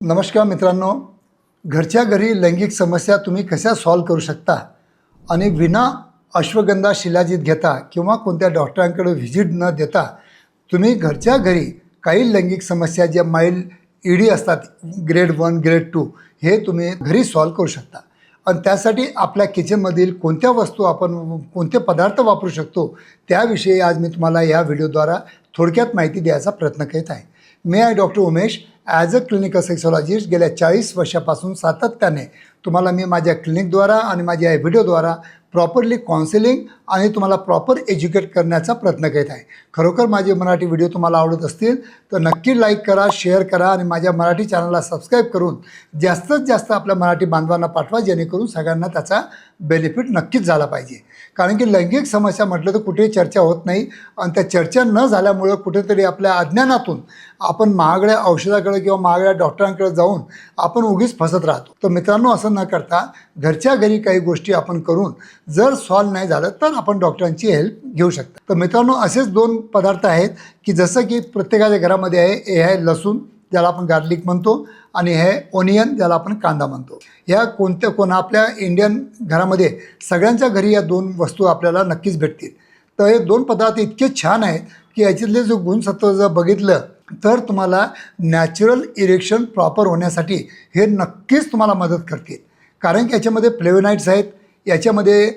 नमस्कार मित्रांनो. घरच्या घरी लैंगिक समस्या तुम्ही कशा सॉल्व करू शकता? आणि विना अश्वगंधा शिलाजीत घेता किंवा कोणत्या डॉक्टरांकडे व्हिजिट न देता तुम्ही घरच्या घरी काही लैंगिक समस्या ज्या माईल ईडी असतात ग्रेड वन ग्रेड टू हे तुम्ही घरी सॉल्व करू शकता. आणि त्यासाठी आपल्या किचनमधील कोणत्या वस्तू आपण कोणते पदार्थ वापरू शकतो त्याविषयी आज मी तुम्हाला या व्हिडिओद्वारा थोडक्यात माहिती द्यायचा प्रयत्न करीत आहे. मी आहे doctor Umesh as a clinical sexologist गेल्या चाळीस वर्षापासून सातत्याने तुम्हाला मी माझ्या क्लिनिकद्वारा आणि माझ्या या व्हिडिओद्वारा प्रॉपरली काउन्सिलिंग आणि तुम्हाला प्रॉपर एज्युकेट करण्याचा प्रयत्न करीत आहे. खरोखर माझे मराठी व्हिडिओ तुम्हाला आवडत असतील तर नक्की लाईक करा शेअर करा आणि माझ्या मराठी चॅनलला सबस्क्राईब करून जास्तीत जास्त आपल्या मराठी बांधवांना पाठवा जेणेकरून सगळ्यांना त्याचा बेनिफिट नक्कीच झाला पाहिजे. कारण की लैंगिक समस्या म्हटलं तर कुठेही चर्चा होत नाही आणि त्या चर्चा न झाल्यामुळं कुठेतरी आपल्या अज्ञानातून आपण महागड्या औषधाकडे किंवा महागड्या डॉक्टरांकडे जाऊन आपण उगीच फसत राहतो. तर मित्रांनो असं न करता घरच्या घरी काही गोष्टी आपण करून जर सॉल्व नाही झालं तर आपण डॉक्टरांची हेल्प घेऊ शकता. तर मित्रांनो असेच दोन पदार्थ आहेत की जसं की प्रत्येकाच्या घरामध्ये आहे हे आहे लसूण ज्याला आपण गार्लिक म्हणतो आणि हे ओनियन ज्याला आपण कांदा म्हणतो. या कोणत्या कोण आपल्या इंडियन घरामध्ये सगळ्यांच्या घरी या दोन वस्तू आपल्याला नक्कीच भेटतील. तर हे दोन पदार्थ इतके छान आहेत की याच्यातले जो गुणसत्व जर बघितलं तर तुम्हाला नॅचरल इरेक्शन प्रॉपर होण्यासाठी हे नक्कीच तुम्हाला मदत करतील. कारण की याच्यामध्ये प्लेवेनाईट्स आहेत याच्यामध्ये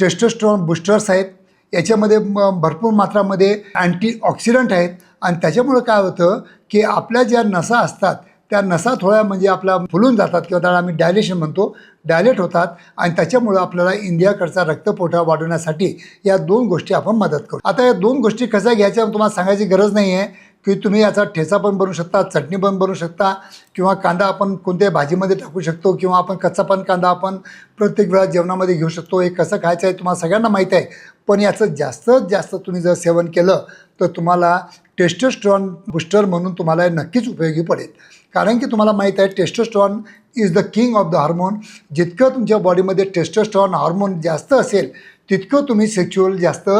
टेस्टोस्ट्रॉन बुस्टर्स आहेत. याच्यामध्ये म भरपूर मात्रामध्ये अँटीऑक्सिडंट आहेत. आणि त्याच्यामुळं काय होतं की आपल्या ज्या नसा असतात त्या नसा थोड्या म्हणजे आपला फुलून जातात किंवा त्याला आम्ही डायलेशन म्हणतो. डायलेट होतात आणि त्याच्यामुळं आपल्याला इंडियाकडचा रक्तपुरवठा वाढवण्यासाठी या दोन गोष्टी आपण मदत करू. आता या दोन गोष्टी कशा घ्यायच्या तुम्हाला सांगायची गरज नाही आहे की तुम्ही याचा ठेचा पण बनवू शकता चटणी पण बनवू शकता किंवा कांदा आपण कोणत्याही भाजीमध्ये टाकू शकतो किंवा आपण कच्चा पण कांदा आपण प्रत्येक वेळा जेवणामध्ये घेऊ शकतो. हे कसं खायचं आहे तुम्हाला सगळ्यांना माहीत आहे. पण याचं जास्तीत जास्त तुम्ही जर सेवन केलं तर तुम्हाला टेस्टोस्ट्रॉन बुस्टर म्हणून तुम्हाला हे नक्कीच उपयोगी पडेल. कारण की तुम्हाला माहीत आहे testosterone is the king of the hormone जितकं तुमच्या बॉडीमध्ये टेस्टोस्ट्रॉन हार्मोन जास्त असेल तितकं तुम्ही सेक्च्युअल जास्त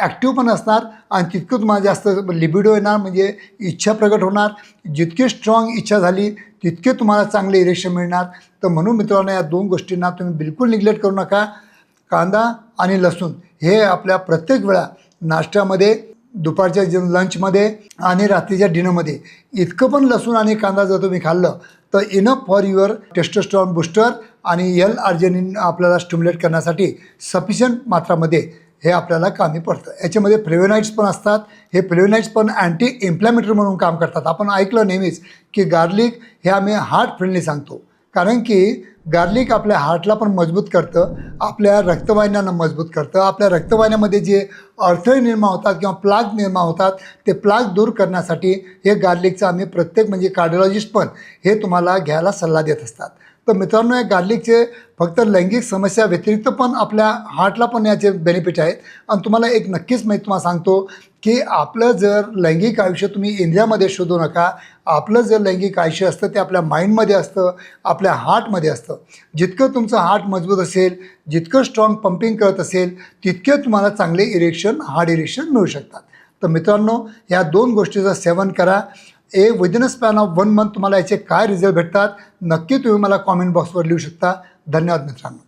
ॲक्टिव्ह पण असणार आणि तितकं तुम्हाला जास्त लिबिडो येणार म्हणजे इच्छा प्रगट होणार. जितकी स्ट्रॉंग इच्छा झाली तितके तुम्हाला चांगले इरेक्शन मिळणार. तर म्हणून मित्रांनो या दोन गोष्टींना तुम्ही बिलकुल निग्लेक्ट करू नका. कांदा आणि लसूण हे आपल्या प्रत्येक वेळा नाश्त्यामध्ये दुपारच्या जे लंचमध्ये आणि रात्रीच्या डिनरमध्ये इतकं पण लसूण आणि कांदा जर तुम्ही खाल्लं तर enough for your testosterone booster आणि एल आर्जेनिन आपल्याला स्टिम्युलेट करण्यासाठी सफिशियंट मात्रामध्ये हे आपल्याला कामी पडतं. याच्यामध्ये फ्लेवेनाईट्स पण असतात. हे फ्लेवनाईट्स पण अँटी इम्प्लॅमेटरी म्हणून काम करतात. आपण ऐकलं नेहमीच की गार्लिक हे आम्ही हार्ट फ्रेंडली सांगतो. कारण की गार्लिक आपल्या हार्टला पण मजबूत करतं. आपल्या रक्तवाहिन्यांना मजबूत करतं. आपल्या रक्तवाहिन्यामध्ये जे अडथळे निर्माण होतात किंवा प्लाग निर्माण होतात ते प्लाग दूर करण्यासाठी हे गार्लिकचं आम्ही प्रत्येक म्हणजे कार्डिओलॉजिस्ट पण हे तुम्हाला घ्यायला सल्ला देत असतात. तर मित्रांनो या गार्लिकचे फक्त लैंगिक समस्या व्यतिरिक्त पण आपल्या हार्टला पण याचे बेनिफिट आहेत. आणि तुम्हाला एक नक्कीच माहीत तुम्हाला सांगतो की आपलं जर लैंगिक आयुष्य तुम्ही इंडियामध्ये शोधू नका आपलं जर लैंगिक आयुष्य असतं ते आपल्या माइंडमध्ये असतं आपल्या हार्टमध्ये असतं. जितकं तुमचं हार्ट मजबूत असेल जितकं स्ट्रॉंग पंपिंग करत असेल तितके तुम्हाला चांगले इरेक्शन हार्ड इरेक्शन मिळू शकतात. तर मित्रांनो ह्या दोन गोष्टीचं सेवन करा. A within a span of one month तुम्हाला याचे काय रिझल्ट भेटतात नक्की तुम्ही मला कॉमेंट बॉक्सवर लिहू शकता. धन्यवाद मित्रांनो.